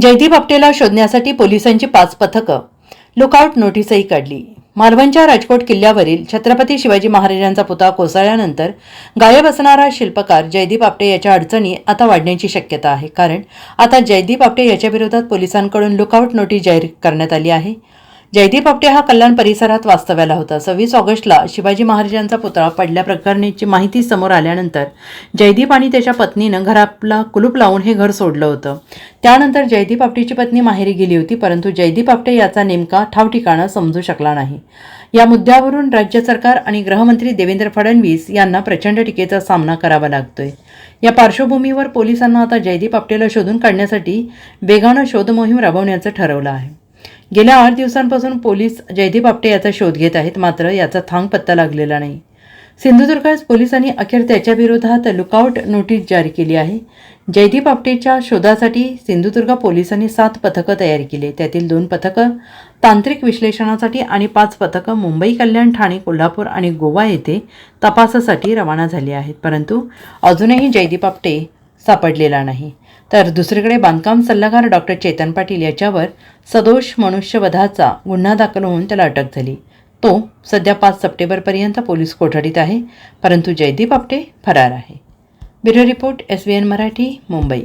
जयदीप आपटेला शोधण्यासाठी पोलिसांची पाच पथकं. लुकआउट नोटीसही काढली. मालवणच्या राजकोट किल्ल्यावरील छत्रपती शिवाजी महाराजांचा पुतळा कोसळल्यानंतर गायब असणारा शिल्पकार जयदीप आपटे याच्या अडचणी आता वाढण्याची शक्यता आहे. कारण आता जयदीप आपटे याच्याविरोधात पोलिसांकडून लुकआउट नोटीस जाहीर करण्यात आली आहे. जयदीप आपटे हा कल्याण परिसरात वास्तव्याला होता. सव्वीस ऑगस्टला शिवाजी महाराजांचा पुतळा पडल्या प्रकरणीची माहिती समोर आल्यानंतर जयदीप आणि त्याच्या पत्नीनं घराला कुलूप लावून हे घर सोडलं होतं. त्यानंतर जयदीप आपटेची पत्नी माहेरी गेली होती परंतु जयदीप आपटे याचा नेमका ठाव ठिकाणा समजू शकला नाही. या मुद्द्यावरून राज्य सरकार आणि गृहमंत्री देवेंद्र फडणवीस यांना प्रचंड टीकेचा सामना करावा लागतोय. या पार्श्वभूमीवर पोलिसांना आता जयदीप आपटेला शोधून काढण्यासाठी वेगानं शोधमोहीम राबवण्याचं ठरवलं आहे. गेल्या आठ दिवसांपासून पोलीस जयदीप आपटे याचा शोध घेत आहेत मात्र याचा थांग पत्ता लागलेला नाही. सिंधुदुर्गात पोलिसांनी अखेर त्याच्या विरोधात लुकआउट नोटीस जारी केली आहे. जयदीप आपटेच्या शोधासाठी सिंधुदुर्ग पोलिसांनी सात पथकं तयार केली. त्यातील दोन पथकं तांत्रिक विश्लेषणासाठी आणि पाच पथकं मुंबई कल्याण ठाणे कोल्हापूर आणि गोवा येथे तपासासाठी रवाना झाली आहेत. परंतु अजूनही जयदीप आपटे सापडलेला नाही. तर दुसरीकडे बांधकाम सल्लागार डॉक्टर चेतन पाटील याच्यावर सदोष मनुष्यवधाचा गुन्हा दाखल होऊन त्याला अटक झाली. तो सध्या पाच सप्टेंबरपर्यंत पोलीस कोठडीत आहे परंतु जयदीप आपटे फरार आहे. Bureau report S B N Marathi Mumbai.